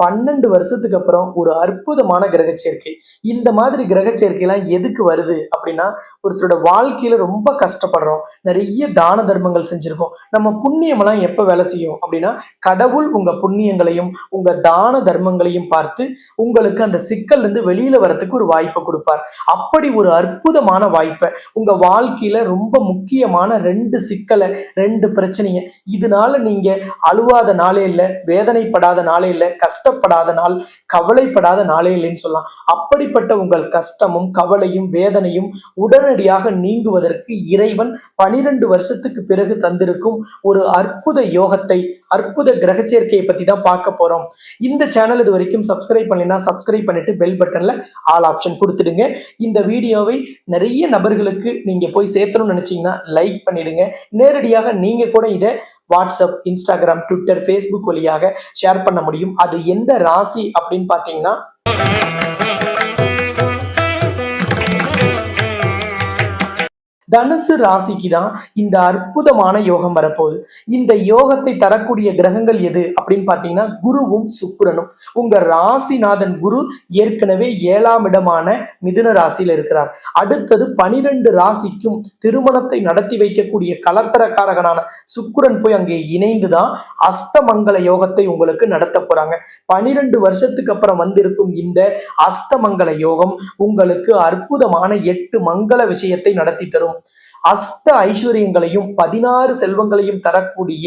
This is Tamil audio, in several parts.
பன்னெண்டு வருஷத்துக்கு அப்புறம் ஒரு அற்புதமான கிரக சேர்க்கை. இந்த மாதிரி கிரக சேர்க்கைலாம் எதுக்கு வருது அப்படின்னா ஒருத்தரோட வாழ்க்கையில ரொம்ப கஷ்டப்படுறோம். நிறைய தான தர்மங்கள் செஞ்சிருக்கோம். நம்ம புண்ணியமெல்லாம் எப்போ வேலை செய்யும் அப்படின்னா கடவுள் உங்க புண்ணியங்களையும் உங்க தான தர்மங்களையும் பார்த்து உங்களுக்கு அந்த சிக்கல்ல இருந்து வெளியில வரத்துக்கு ஒரு வாய்ப்பை கொடுப்பார். அப்படி ஒரு அற்புதமான வாய்ப்பை உங்க வாழ்க்கையில ரொம்ப முக்கியமான ரெண்டு சிக்கலை ரெண்டு பிரச்சனைங்க இதனால நீங்க அழுவாத நாளே இல்லை வேதனைப்படாத நாளே இல்லை கஷ்டப்படாத நாள் கவலைப்படாத நாளே இல்லைன்னு சொல்லலாம். அப்படிப்பட்ட உங்கள் கஷ்டமும் கவலையும் வேதனையும் உடனடியாக நீங்குவதற்கு இறைவன் பனிரெண்டு வருஷத்துக்கு பிறகு தந்திருக்கும் ஒரு அற்புத யோகத்தை அற்புத கிரக சேர்க்கையை பத்தி தான் பார்க்க போறோம். இந்த சேனல் இது வரைக்கும் சப்ஸ்கிரைப் பண்ணலைன்னா சப்ஸ்கிரைப் பண்ணிட்டு பெல் பட்டன்ல ஆல் ஆப்ஷன் கொடுத்துடுங்க. இந்த வீடியோவை நிறைய நபர்களுக்கு நீங்க போய் சேர்த்தணும்னு நினைச்சீங்கன்னா லைக் பண்ணிடுங்க. நேரடியாக நீங்க கூட இதை வாட்ஸ்அப் இன்ஸ்டாகிராம் ட்விட்டர் ஃபேஸ்புக் வழியாக ஷேர் பண்ண முடியும். அது என்ன எந்த ராசி அப்படின்னு பாத்தீங்கன்னா தனுசு ராசிக்கு தான் இந்த அற்புதமான யோகம் வரப்போகுது. இந்த யோகத்தை தரக்கூடிய கிரகங்கள் எது அப்படின்னு பார்த்தீங்கன்னா குருவும் சுக்கிரனும். உங்க ராசிநாதன் குரு ஏற்கனவே ஏழாம் இடமான மிதுன ராசியில இருக்கிறார். அடுத்தது பனிரெண்டு ராசிக்கும் திருமணத்தை நடத்தி வைக்கக்கூடிய கலத்தரக்காரகனான சுக்கிரன் போய் அங்கே இணைந்து தான் அஷ்டமங்கல யோகத்தை உங்களுக்கு நடத்த போறாங்க. பனிரெண்டு வருஷத்துக்கு அப்புறம் வந்திருக்கும் இந்த அஷ்டமங்கல யோகம் உங்களுக்கு அற்புதமான எட்டு மங்கள விஷயத்தை நடத்தி தரும். அஷ்ட ஐஸ்வர்யங்களையும் பதினாறு செல்வங்களையும் தரக்கூடிய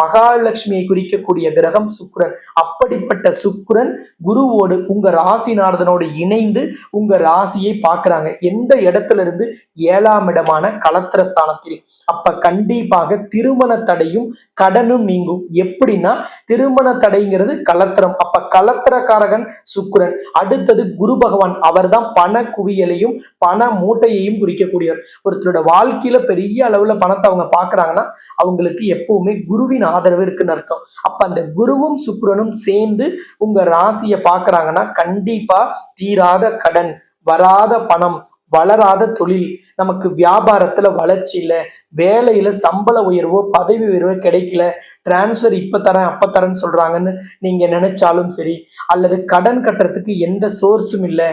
மகாலட்சுமியை குறிக்கக்கூடிய கிரகம் சுக்ரன். அப்படிப்பட்ட சுக்ரன் குருவோடு உங்க ராசிநாதனோடு இணைந்து உங்க ராசியை பார்க்கறாங்க. எந்த இடத்துல இருந்து ஏழாம் இடமான களத்திர ஸ்தானத்தில் அப்ப கண்டிப்பாக திருமண தடையும் கடனும் நீங்கும். எப்படின்னா திருமண தடைங்கிறது கலத்திரம். அப்ப கலத்திரக்காரகன் சுக்கிரன் அடுத்தது குரு பகவான். அவர்தான் பண குவியலையும் பண மூட்டையையும் குறிக்கக்கூடியவர். ஒருத்தரோட வாழ்க்கையில பெரிய அளவுல பணத்தை அவங்க பாக்குறாங்கன்னா அவங்களுக்கு எப்பவுமே குருவின் ஆதரவு இருக்குன்னு அர்த்தம். அப்ப அந்த குருவும் சுக்கிரனும் சேர்ந்து உங்க ராசியை பாக்குறாங்கன்னா கண்டிப்பா தீராத கடன் வராத பணம் வளராத தொழில் நமக்கு வியாபாரத்துல வளர்ச்சி இல்லை வேலையில சம்பள உயர்வோ பதவி உயர்வோ கிடைக்கல டிரான்ஸ்ஃபர் இப்ப தரேன் அப்ப தரேன்னு சொல்றாங்கன்னு நீங்க நினைச்சாலும் சரி அல்லது கடன் கட்டுறதுக்கு எந்த சோர்ஸும் இல்லை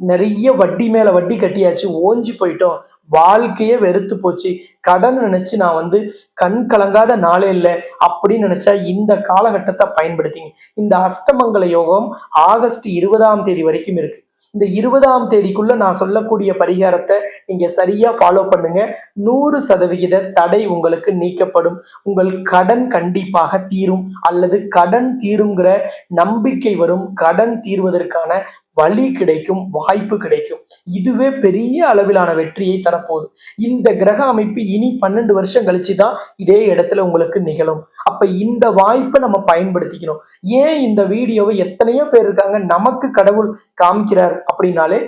நிறைய வட்டி மேல வட்டி கட்டியாச்சு ஓஞ்சி போயிட்டோம் வாழ்க்கையே வெறுத்து போச்சு. கடன் நினைச்சு நான் வந்து கண் கலங்காத நாளே இல்லை அப்படின்னு நினைச்சா இந்த காலகட்டத்தை பயன்படுத்திங்க. இந்த அஷ்டமங்கல யோகம் ஆகஸ்ட் இருபதாம் தேதி வரைக்கும் இருக்கு. இந்த இருபதாம் தேதிக்குள்ள நான் சொல்லக்கூடிய பரிகாரத்தை நீங்க சரியா ஃபாலோ பண்ணுங்க. நூறு சதவிகித தடை உங்களுக்கு நீக்கப்படும். உங்கள் கடன் கண்டிப்பாக தீரும். அல்லது கடன் தீருங்கிற நம்பிக்கை வரும். கடன் தீர்வதற்கான வழி கிடைக்கும் வாய்ப்பு கிடைக்கும். இதுவே பெரிய அளவிலான வெற்றியை தரப்போகுது. இந்த கிரக அமைப்பு இனி பன்னெண்டு வருஷம் கழிச்சு தான் இதே இடத்துல உங்களுக்கு நிகழும். அப்ப இந்த வாய்ப்பை நம்ம பயன்படுத்திக்கணும். ஏன் இந்த வீடியோவை எத்தனையோ பேர் இருக்காங்க நமக்கு கடவுள் காமிக்கிறார் அப்படின்னாலே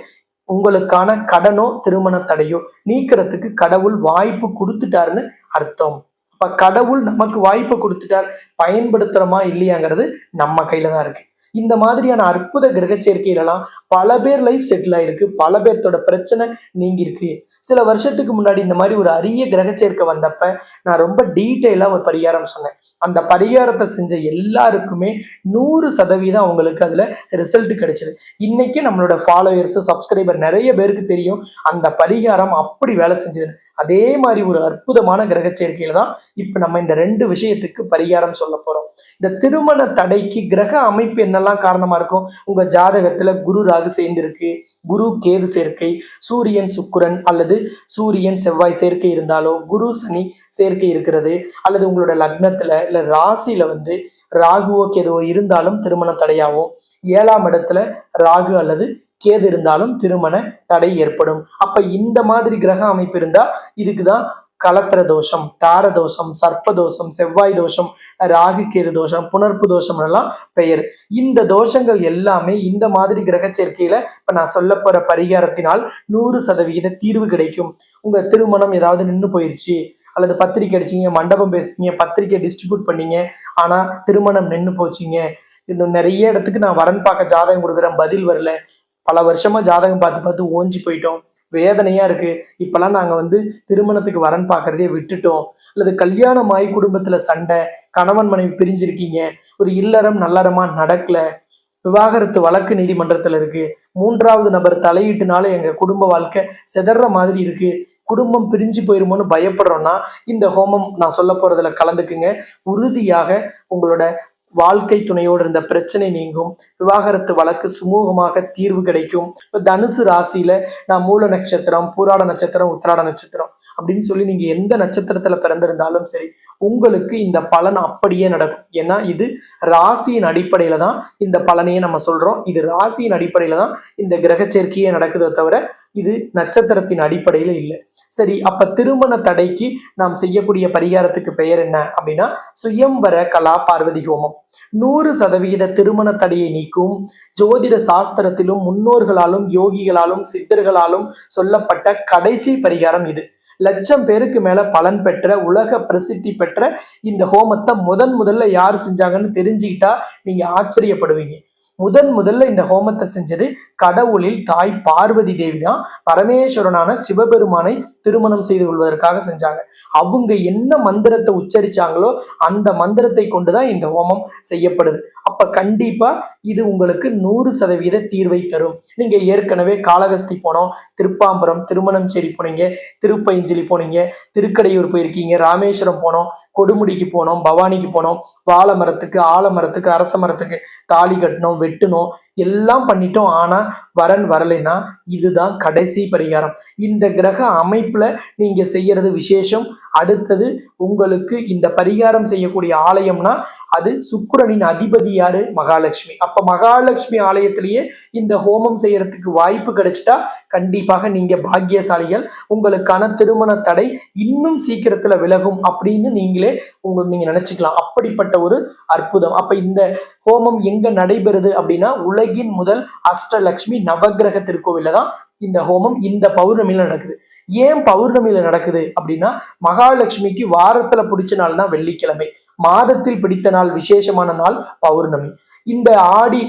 உங்களுக்கான கடனோ திருமண தடையோ நீக்கிறதுக்கு கடவுள் வாய்ப்பு கொடுத்துட்டாருன்னு அர்த்தம். இப்ப கடவுள் நமக்கு வாய்ப்பு கொடுத்துட்டார் பயன்படுத்துறோமா இல்லையாங்கிறது நம்ம கையில தான் இருக்கு. இந்த மாதிரியான அற்புத கிரக சேர்க்கையிலலாம் பல பேர் லைஃப் செட்டில் ஆயிருக்கு பல பேர்த்தோட பிரச்சனை நீங்கிருக்கு. சில வருஷத்துக்கு முன்னாடி இந்த மாதிரி ஒரு அரிய கிரக சேர்க்கை வந்தப்ப நான் ரொம்ப டீட்டெயிலாக ஒரு பரிகாரம் சொன்னேன். அந்த பரிகாரத்தை செஞ்ச எல்லாருக்குமே நூறு சதவீதம் அவங்களுக்கு அதில் ரிசல்ட் கிடைச்சது. இன்னைக்கு நம்மளோட ஃபாலோயர்ஸ் சப்ஸ்கிரைபர் நிறைய பேருக்கு தெரியும் அந்த பரிகாரம் அப்படி வேலை செஞ்சது அதே மாதிரி ஒரு அற்புதமான கிரக சேர்க்கையில தான் இப்ப நம்ம இந்த ரெண்டு விஷயத்துக்கு பரிகாரம் சொல்ல போறோம். இந்த திருமண தடைக்கு கிரக அமைப்பு என்னெல்லாம் காரணமா இருக்கும்? உங்க ஜாதகத்துல குரு ராகு சேர்ந்திருக்கு குரு கேது சேர்க்கை சூரியன் சுக்கரன் அல்லது சூரியன் செவ்வாய் சேர்க்கை இருந்தாலோ குரு சனி சேர்க்கை இருக்கிறது அல்லது உங்களோட லக்னத்துல இல்ல ராசியில வந்து ராகுவோ கேதுவோ இருந்தாலும் திருமண தடையாகும் ஏழாம் இடத்துல ராகு அல்லது கேது இருந்தாலும் திருமண தடை ஏற்படும். அப்ப இந்த மாதிரி கிரக அமைப்பு இருந்தா இதுக்குதான் கலத்திர தோஷம் தார தோஷம் சர்ப்ப தோஷம் செவ்வாய் தோஷம் ராகு கேது தோஷம் புனர்ப்பு தோஷம் எல்லாம் பெயர். இந்த தோஷங்கள் எல்லாமே இந்த மாதிரி கிரக சேர்க்கையில இப்ப நான் சொல்ல போற பரிகாரத்தினால் நூறு சதவிகித தீர்வு கிடைக்கும். உங்க திருமணம் ஏதாவது நின்று போயிருச்சு அல்லது பத்திரிக்கை அடிச்சீங்க மண்டபம் பேசுனீங்க பத்திரிக்கை டிஸ்ட்ரிபியூட் பண்ணீங்க ஆனா திருமணம் நின்று போச்சுங்க இன்னும் நிறைய இடத்துக்கு நான் வரன் பார்க்க ஜாதகம் கொடுக்குறேன் பதில் வரல பல வருஷமா ஜாதகம் பார்த்து பார்த்து ஓஞ்சி போயிட்டோம். வேதனையா இருக்கு. இப்பெல்லாம் நாங்க வந்து திருமணத்துக்கு வரன் பாக்குறதே விட்டுட்டோம். அல்லது கல்யாணம் கல்யாணமாய் குடும்பத்துல சண்டை கணவன் மனைவி பிரிஞ்சிருக்கீங்க. ஒரு இல்லறம் நல்லறமா நடக்கல. விவாகரத்து வழக்கு நீதிமன்றத்துல இருக்கு. மூன்றாவது நபர் தலையீட்டுனால எங்க குடும்ப வாழ்க்கை செதற மாதிரி இருக்கு. குடும்பம் பிரிஞ்சு போயிருமோன்னு பயப்படுறோம்னா இந்த ஹோமம் நான் சொல்ல போறதுல கலந்துக்குங்க. உறுதியாக உங்களோட வாழ்க்கை துணையோடு இருந்த பிரச்சனை நீங்கும். விவாகரத்து வழக்கு சுமூகமாக தீர்வு கிடைக்கும். இப்போ தனுசு ராசியில நான் மூல நட்சத்திரம் பூராட நட்சத்திரம் உத்திராட நட்சத்திரம் அப்படின்னு சொல்லி நீங்க எந்த நட்சத்திரத்துல பிறந்திருந்தாலும் சரி உங்களுக்கு இந்த பலன் அப்படியே நடக்கும். ஏன்னா இது ராசியின் அடிப்படையில தான் இந்த பலனையே நம்ம சொல்றோம். இது ராசியின் அடிப்படையில தான் இந்த கிரக சேர்க்கையே நடக்குதே தவிர இது நட்சத்திரத்தின் அடிப்படையில இல்லை. சரி அப்ப திருமண தடைக்கு நாம் செய்யக்கூடிய பரிகாரத்துக்கு பெயர் என்ன அப்படின்னா சுயம்வர கலா பார்வதி ஹோமம். நூறு சதவிகித திருமண தடையை நீக்கும் ஜோதிட சாஸ்திரத்திலும் முன்னோர்களாலும் யோகிகளாலும் சித்தர்களாலும் சொல்லப்பட்ட கடைசி பரிகாரம் இது. லட்சம் பேருக்கு மேல பலன் பெற்ற உலக பிரசித்தி பெற்ற இந்த ஹோமத்தை முதன் முதல்ல யார் செஞ்சாங்கன்னு தெரிஞ்சுக்கிட்டா நீங்க ஆச்சரியப்படுவீங்க. முதன் முதல்ல இந்த ஹோமத்தை செஞ்சது கடவுளில் தாய் பார்வதி தேவி தான் பரமேஸ்வரனான சிவபெருமானை திருமணம் செய்து கொள்வதற்காக செஞ்சாங்க. அவங்க என்ன மந்திரத்தை உச்சரிச்சாங்களோ அந்த மந்திரத்தை கொண்டுதான் இந்த ஹோமம் செய்யப்படுது. அப்ப கண்டிப்பா இது உங்களுக்கு நூறு சதவீத தீர்வை தரும். நீங்க ஏற்கனவே காளகஸ்தி போனோம் திருப்பாம்பரம் திருமணம்சேரி போனீங்க திருப்பைஞ்சிலி போனீங்க திருக்கடையூர் போயிருக்கீங்க ராமேஸ்வரம் போனோம் கொடுமுடிக்கு போனோம் பவானிக்கு போனோம் வாழை மரத்துக்கு ஆலமரத்துக்கு அரச மரத்துக்கு தாலி கட்டினோம் வெட்டணும். எல்லாம் பண்ணிட்டோம். ஆனா வரன் வரலைன்னா இதுதான் கடைசி பரிகாரம். இந்த கிரக அமைப்புல நீங்க செய்யறது விசேஷம். அடுத்தது உங்களுக்கு இந்த பரிகாரம் செய்யக்கூடிய ஆலயம்னா அது சுக்கிரனின் அதிபதி யாரு? மகாலட்சுமி. அப்ப மகாலட்சுமி ஆலயத்திலேயே இந்த ஹோமம் செய்யறதுக்கு வாய்ப்பு கிடைச்சிட்டா கண்டிப்பாக நீங்க பாக்கியசாலிகள். உங்களுக்கான திருமண தடை இன்னும் சீக்கிரத்துல விலகும் அப்படின்னு நீங்களே உங்க நீங்க நினைச்சுக்கலாம். அப்படிப்பட்ட ஒரு அற்புதம். அப்ப இந்த ஹோமம் எங்க நடைபெறுது அப்படின்னா உலகின் முதல் அஷ்டலட்சுமி நவக்கிரக திருக்கோவில தான் இந்த ஹோமம் இந்த பௌர்ணமியில நடக்குது. ஏன் பௌர்ணமியில நடக்குது அப்படின்னா மகாலட்சுமிக்கு வாரத்துல பிடிச்ச நாள்னா வெள்ளிக்கிழமை. மாதத்தில் பிடித்த நாள் விசேஷமான நாள் பௌர்ணமி. இந்த ஆடி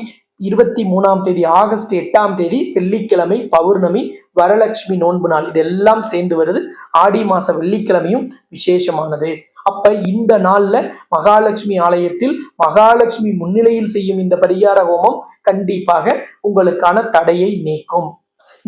இருபத்தி மூணாம் தேதி ஆகஸ்ட் எட்டாம் தேதி வெள்ளிக்கிழமை பௌர்ணமி வரலட்சுமி நோன்பு நாள். இதெல்லாம் சேர்ந்து வருது. ஆடி மாச வெள்ளிக்கிழமையும் விசேஷமானது. அப்ப இந்த நாள்ல மகாலட்சுமி ஆலயத்தில் மகாலட்சுமி முன்னிலையில் செய்யும் இந்த பரிகார ஹோமம் கண்டிப்பாக உங்களுக்கான தடையை நீக்கும்.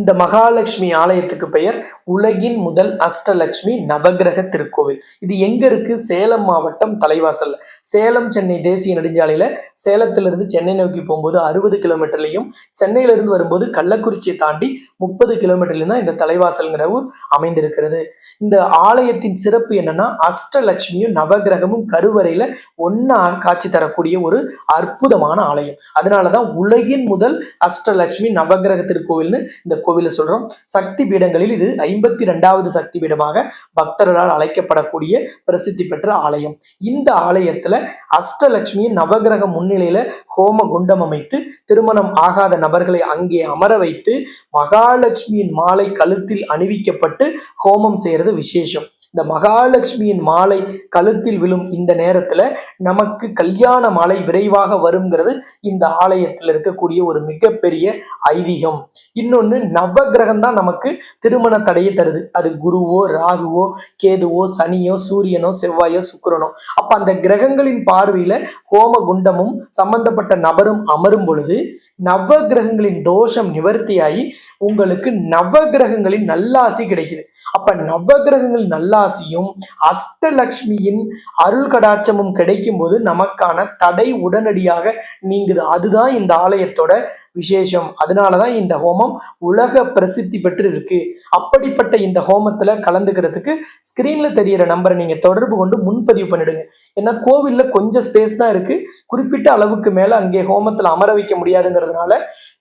இந்த மகாலட்சுமி ஆலயத்துக்கு பெயர் உலகின் முதல் அஷ்டலட்சுமி நவகிரக திருக்கோவில். இது எங்க இருக்கு? சேலம் மாவட்டம் தலைவாசல்ல. சேலம் சென்னை தேசிய நெடுஞ்சாலையில சேலத்திலிருந்து சென்னை நோக்கி போகும்போது அறுபது கிலோமீட்டர்லையும் சென்னையிலிருந்து வரும்போது கள்ளக்குறிச்சியை தாண்டி முப்பது கிலோமீட்டர்லையும் தான் இந்த தலைவாசல்ங்கிற ஊர் அமைந்திருக்கிறது. இந்த ஆலயத்தின் சிறப்பு என்னன்னா அஷ்டலட்சுமியும் நவகிரகமும் கருவறையில ஒன்னா காட்சி தரக்கூடிய ஒரு அற்புதமான ஆலயம். அதனாலதான் உலகின் முதல் அஷ்டலட்சுமி நவகிரக திருக்கோவில்னு இந்த கோவிலை சொல்றோம். சக்தி பீடங்களில் இது ஐம்பத்தி ரெண்டாவது சக்தி பீடமாக பக்தர்களால் அழைக்கப்படக்கூடிய பிரசித்தி பெற்ற ஆலயம். இந்த ஆலயத்துல அஷ்டலட்சுமியின் நவகிரக முன்னிலையில ஹோம குண்டம் அமைத்து திருமணம் ஆகாத நபர்களை அங்கே அமர வைத்து மகாலட்சுமியின் மாலை கழுத்தில் அணிவிக்கப்பட்டு ஹோமம் செய்யறது விசேஷம். இந்த மகாலட்சுமியின் மாலை கழுத்தில் விழும் இந்த நேரத்துல நமக்கு கல்யாண மாலை விரைவாக வருங்கிறது இந்த ஆலயத்தில் இருக்கக்கூடிய ஒரு மிகப்பெரிய ஐதீகம். இன்னொன்னு நவகிரகம் தான் நமக்கு திருமண தடையை தருது. அது குருவோ ராகுவோ கேதுவோ சனியோ சூரியனோ செவ்வாயோ சுக்கிரனோ. அப்ப அந்த கிரகங்களின் பார்வையில ஹோம குண்டமும் சம்பந்தப்பட்ட நபரும் அமரும் பொழுது நவகிரகங்களின் தோஷம் நிவர்த்தியாகி உங்களுக்கு நவகிரகங்களின் நல்லாசி கிடைக்குது. அப்ப நவகிரகங்களின் நல்லாசியும் அஷ்டலக்ஷ்மியின் அருள் கடாட்சமும் கிடைக்கும் போது நமக்கான தடை உடனடியாக நீங்குது. அதுதான் இந்த ஆலயத்தோட விசேஷம். அதனால தான் இந்த ஹோமம் உலக பிரசித்தி பெற்று இருக்கு அப்படிப்பட்ட இந்த ஹோமத்துல கலந்துக்கிறதுக்கு ஸ்கிரீன்ல தெரியற நம்பரை நீங்க தொடர்பு கொண்டு முன்பதிவு பண்ணிடுங்க. ஏன்னா கோவில்ல கொஞ்சம் ஸ்பேஸ் தான் இருக்கு. குறிப்பிட்ட அளவுக்கு மேல அங்கே ஹோமத்துல அமர வைக்க முடியாதுங்கிறதுனால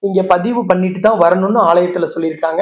நீங்க பதிவு பண்ணிட்டு தான் வரணும்னு ஆலயத்துல சொல்லியிருக்காங்க.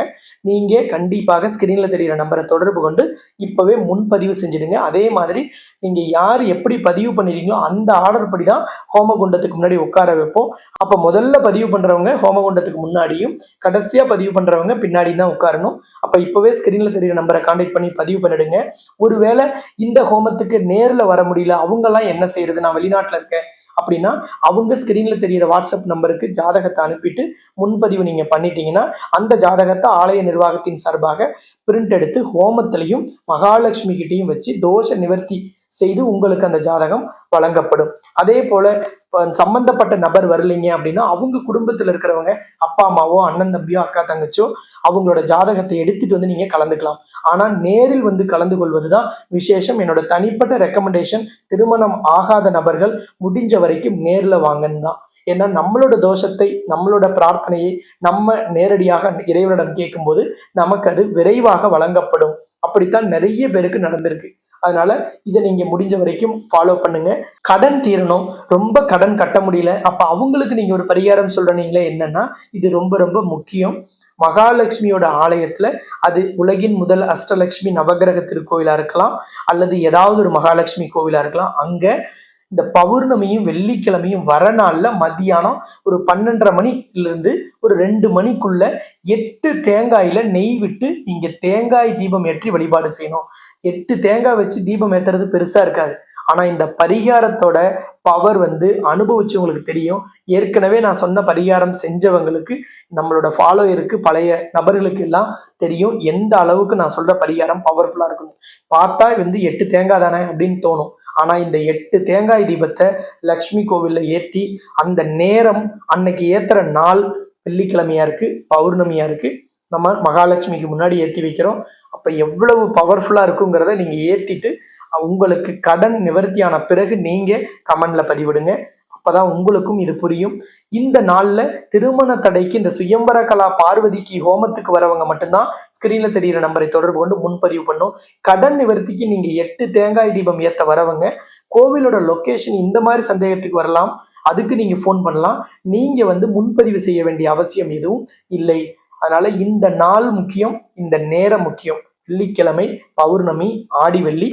நீங்க கண்டிப்பாக ஸ்கிரீன்ல தெரியற நம்பரை தொடர்பு கொண்டு இப்பவே முன்பதிவு செஞ்சிடுங்க. அதே மாதிரி நீங்க யார் எப்படி பதிவு பண்ணிடுறீங்களோ அந்த ஆர்டர் படி தான் ஹோமகுண்டத்துக்கு முன்னாடி உட்கார வைப்போம். அப்ப முதல்ல பதிவு பண்றவங்க ஹோமகுண்டத்துக்கு முன்னாடியும் கடைசியா பதிவு பண்றவங்க பின்னாடி தான் உட்காரணும். அப்ப இப்பவே ஸ்க்ரீனில் தெரிகிற நம்பரை காண்டாக்ட் பண்ணி பதிவு பண்ணிடுங்க. ஒருவேளை இந்த ஹோமத்துக்கு நேர்ல வர முடியல அவங்க எல்லாம் என்ன செய்யறது? நான் வெளிநாட்டுல இருக்கேன். அப்படின்னா அவங்க ஸ்கிரீன்ல தெரியிற வாட்ஸ்அப் நம்பருக்கு ஜாதகத்தை அனுப்பிட்டு முன்பதிவு நீங்க பண்ணிட்டீங்கன்னா அந்த ஜாதகத்தை ஆலய நிர்வாகத்தின் சார்பாக பிரிண்ட் எடுத்து ஹோமத்திலையும் மகாலட்சுமி கிட்டையும் வச்சு தோஷ நிவர்த்தி செய்து உங்களுக்கு அந்த ஜாதகம் வழங்கப்படும். அதே போல சம்பந்தப்பட்ட நபர் வரலீங்க அப்படின்னா அவங்க குடும்பத்துல இருக்கிறவங்க அப்பா அம்மாவோ அண்ணன் தம்பியோ அக்கா தங்கச்சியோ அவங்களோட ஜாதகத்தை எடுத்துட்டு வந்து நீங்க கலந்துக்கலாம். ஆனா நேரில் வந்து கலந்து கொள்வதுதான் விசேஷம். என்னோட தனிப்பட்ட ரெக்கமெண்டேஷன் திருமணம் ஆகாத நபர்கள் முடிஞ்ச வரைக்கும் நேர்ல வாங்கன்னு தான். ஏன்னா நம்மளோட தோஷத்தை நம்மளோட பிரார்த்தனையை நம்ம நேரடியாக இறைவனிடம் கேட்கும்போது நமக்கு அது விரைவாக வழங்கப்படும். அப்படித்தான் நிறைய பேருக்கு நடந்திருக்கு. அதனால இதை நீங்க முடிஞ்ச வரைக்கும் ஃபாலோ பண்ணுங்க. கடன் தீரணும். ரொம்ப கடன் கட்ட முடியல. அப்ப அவங்களுக்கு நீங்க ஒரு பரிகாரம் சொல்றீங்களே என்னன்னா இது ரொம்ப ரொம்ப முக்கியம். மகாலட்சுமியோட ஆலயத்துல அது உலகின் முதல் அஷ்டலட்சுமி நவகிரக திருக்கோயிலா இருக்கலாம் அல்லது ஏதாவது ஒரு மகாலட்சுமி கோவிலா இருக்கலாம். அங்க இந்த பௌர்ணமியும் வெள்ளிக்கிழமையும் வர நாள்ல மதியானம் ஒரு பன்னெண்டரை மணிலிருந்து ஒரு ரெண்டு மணிக்குள்ள எட்டு தேங்காயில நெய் விட்டு இங்க தேங்காய் தீபம் ஏற்றி வழிபாடு செய்யணும். எட்டு தேங்காய் வச்சு தீபம் ஏத்துறது பெருசா இருக்காது. ஆனா இந்த பரிகாரத்தோட பவர் வந்து அனுபவிச்சவங்களுக்கு தெரியும். ஏற்கனவே நான் சொன்ன பரிகாரம் செஞ்சவங்களுக்கு நம்மளோட ஃபாலோயருக்கு பழைய நபர்களுக்கு எல்லாம் தெரியும். எந்த அளவுக்கு நான் சொல்ற பரிகாரம் பவர்ஃபுல்லா இருக்கும் பார்த்தா வந்து எட்டு தேங்காய் தானே அப்படின்னு தோணும். ஆனால் இந்த எட்டு தேங்காய் தீபத்தை லக்ஷ்மி கோவிலில் ஏற்றி அந்த நேரம் அன்னைக்கு ஏற்றுற நாள் வெள்ளிக்கிழமையா இருக்கு பௌர்ணமியா இருக்கு. நம்ம மகாலட்சுமிக்கு முன்னாடி ஏற்றி வைக்கிறோம். அப்போ எவ்வளவு பவர்ஃபுல்லாக இருக்குங்கிறத நீங்கள் ஏற்றிட்டு உங்களுக்கு கடன் நிவர்த்தியான பிறகு நீங்கள் கமெண்டில் பதிவிடுங்க. அப்பதான் உங்களுக்கும் இது புரியும். இந்த நாள்ல திருமண தடைக்கு இந்த சுயம்பர கலா பார்வதிக்கு ஹோமத்துக்கு வரவங்க மட்டும்தான் ஸ்கிரீன்ல தெரியிற நம்பரை தொடர்பு கொண்டு முன்பதிவு பண்ணும். கடன் நிவர்த்திக்கு நீங்க எட்டு தேங்காய் தீபம் ஏத்த வரவங்க கோவிலோட லொக்கேஷன் இந்த மாதிரி சந்தேகத்துக்கு வரலாம். அதுக்கு நீங்க ஃபோன் பண்ணலாம். நீங்க வந்து முன்பதிவு செய்ய வேண்டிய அவசியம் எதுவும் இல்லை. அதனால இந்த நாள் முக்கியம் இந்த நேரம் முக்கியம். வெள்ளிக்கிழமை பௌர்ணமி ஆடி வெள்ளி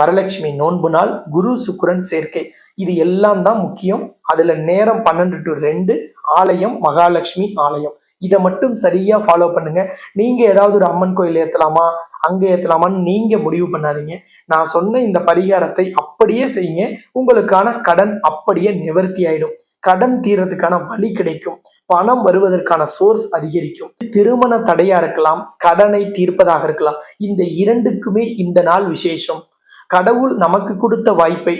வரலட்சுமி நோன்பு நாள் குரு சுக்கிரன் சேர்க்கை. இது எல்லாம் தான் முக்கியம். அதுல நேரம் பன்னெண்டு டு ரெண்டு ஆலயம் மகாலட்சுமி ஆலயம். இதை மட்டும் சரியா ஃபாலோ பண்ணுங்க. நீங்க ஏதாவது ஒரு அம்மன் கோயில் ஏத்தலாமா? அங்க ஏத்தலாமான்னு நீங்க முடிவு பண்ணாதீங்க. நான் சொன்ன இந்த பரிகாரத்தை அப்படியே செய்யுங்க. உங்களுக்கான கடன் அப்படியே நிவர்த்தி ஆயிடும். கடன் தீர்றதுக்கான வழி கிடைக்கும். பணம் வருவதற்கான சோர்ஸ் அதிகரிக்கும். திருமண தடையா இருக்கலாம். கடனை தீர்ப்பதாக இருக்கலாம். இந்த இரண்டுக்குமே இந்த நாள் விசேஷம். கடவுள் நமக்கு கொடுத்த வாய்ப்பை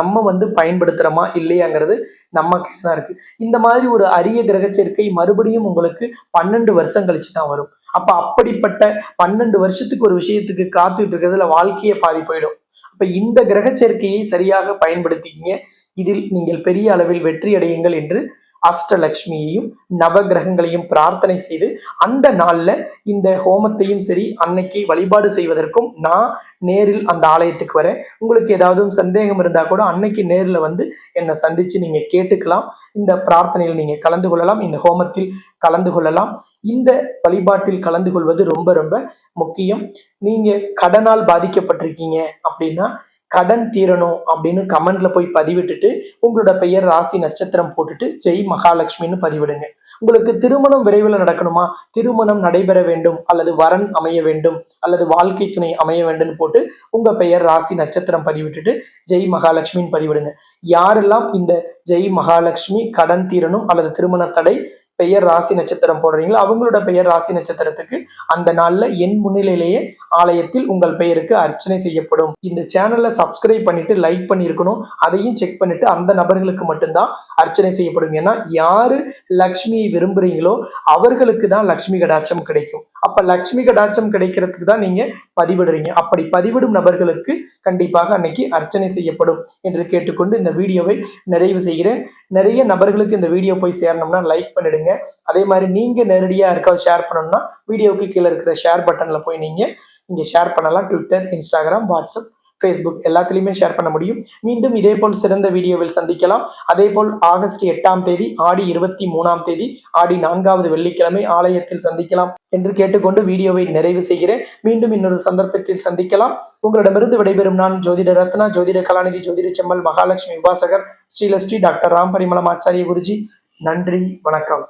நம்ம வந்து பயன்படுத்துறோமா இல்லையாங்கிறது நம்ம தான் இருக்கு. இந்த மாதிரி ஒரு அரிய கிரக சேர்க்கை மறுபடியும் உங்களுக்கு பன்னெண்டு வருஷம் கழிச்சு தான் வரும். அப்ப அப்படிப்பட்ட பன்னெண்டு வருஷத்துக்கு ஒரு விஷயத்துக்கு காத்துட்டு இருக்கிறதுல வாழ்க்கையை பாதி போயிடும். அப்ப இந்த கிரக சேர்க்கையை சரியாக பயன்படுத்திக்கிங்க. இதில் நீங்கள் பெரிய அளவில் வெற்றி அடையுங்கள் என்று அஷ்டலக்ஷ்மியையும் நவகிரகங்களையும் பிரார்த்தனை செய்து அந்த நாளில் இந்த ஹோமத்தையும் சரி அன்னைக்கு வழிபாடு செய்வதற்கும் நான் நேரில் அந்த ஆலயத்துக்கு வரேன். உங்களுக்கு ஏதாவது சந்தேகம் இருந்தால் கூட அன்னைக்கு நேரில் வந்து என்னை சந்தித்து நீங்கள் கேட்டுக்கலாம். இந்த பிரார்த்தனையில் நீங்கள் கலந்து கொள்ளலாம். இந்த ஹோமத்தில் கலந்து கொள்ளலாம். இந்த வழிபாட்டில் கலந்து கொள்வது ரொம்ப ரொம்ப முக்கியம். நீங்கள் கடனால் பாதிக்கப்பட்டிருக்கீங்க அப்படின்னா கடன் தீரணும் அப்படின்னு கமெண்ட்ல போய் பதிவிட்டுட்டு உங்களோட பெயர் ராசி நட்சத்திரம் போட்டுட்டு ஜெய் மகாலட்சுமின்னு பதிவிடுங்க. உங்களுக்கு திருமணம் விரைவில் நடக்கணுமா? திருமணம் நடைபெற வேண்டும் அல்லது வரன் அமைய வேண்டும் அல்லது வாழ்க்கை துணை அமைய வேண்டும் போட்டு உங்க பெயர் ராசி நட்சத்திரம் பதிவிட்டுட்டு ஜெய் மகாலட்சுமின்னு பதிவிடுங்க. யாரெல்லாம் இந்த ஜெய் மகாலட்சுமி கடன் தீரணும் அல்லது திருமண தடை பெயர் ராசி நட்சத்திரம் போடுறீங்களோ அவங்களோட பெயர் ராசி நட்சத்திரத்துக்கு அந்த நாள்ல என் முன்னிலையிலேயே ஆலயத்தில் உங்கள் பெயருக்கு அர்ச்சனை செய்யப்படும். இந்த சேனல்ல சப்ஸ்கிரைப் பண்ணிட்டு லைக் பண்ணியிருக்கணும். அதையும் செக் பண்ணிட்டு அந்த நபர்களுக்கு மட்டும்தான் அர்ச்சனை செய்யப்படும் ஏன்னா யாரு லக்ஷ்மியை விரும்புறீங்களோ அவர்களுக்கு தான் லக்ஷ்மி கடாட்சம் கிடைக்கும். அப்ப லக்ஷ்மி கடாட்சம் கிடைக்கிறதுக்கு தான் நீங்க பதிவிடுறீங்க. அப்படி பதிவிடும் நபர்களுக்கு கண்டிப்பாக அன்னைக்கு அர்ச்சனை செய்யப்படும் என்று கேட்டுக்கொண்டு இந்த வீடியோவை நிறைவு செய்கிறேன். நிறைய நபர்களுக்கு இந்த வீடியோ போய் சேரணும்னா லைக் பண்ணிடுங்க. அதே மாதிரி நீங்க நேரடியாக யாருக்காவது ஷேர் பண்ணணும்னா வீடியோவுக்கு கீழே இருக்கிற ஷேர் பட்டன்ல போய் நீங்க இங்க ஷேர் பண்ணலாம். ட்விட்டர் இன்ஸ்டாகிராம் வாட்ஸ்அப் ஃபேஸ்புக் எல்லாத்துலேயுமே ஷேர் பண்ண முடியும். மீண்டும் இதே போல் சிறந்த வீடியோவில் சந்திக்கலாம். அதே போல் ஆகஸ்ட் எட்டாம் தேதி ஆடி இருபத்தி மூணாம் தேதி ஆடி நான்காவது வெள்ளிக்கிழமை ஆலயத்தில் சந்திக்கலாம் என்று கேட்டுக்கொண்டு வீடியோவை நிறைவு செய்கிறேன். மீண்டும் இன்னொரு சந்தர்ப்பத்தில் சந்திக்கலாம். உங்களிடமிருந்து விடைபெறும் நான் ஜோதிட ரத்னா ஜோதிட கலாநிதி ஜோதிட செம்மல் மகாலட்சுமி உபாசகர் ஸ்ரீலஸ்ரீ டாக்டர் ராம் பரிமளம் ஆச்சாரிய குருஜி. நன்றி வணக்கம்.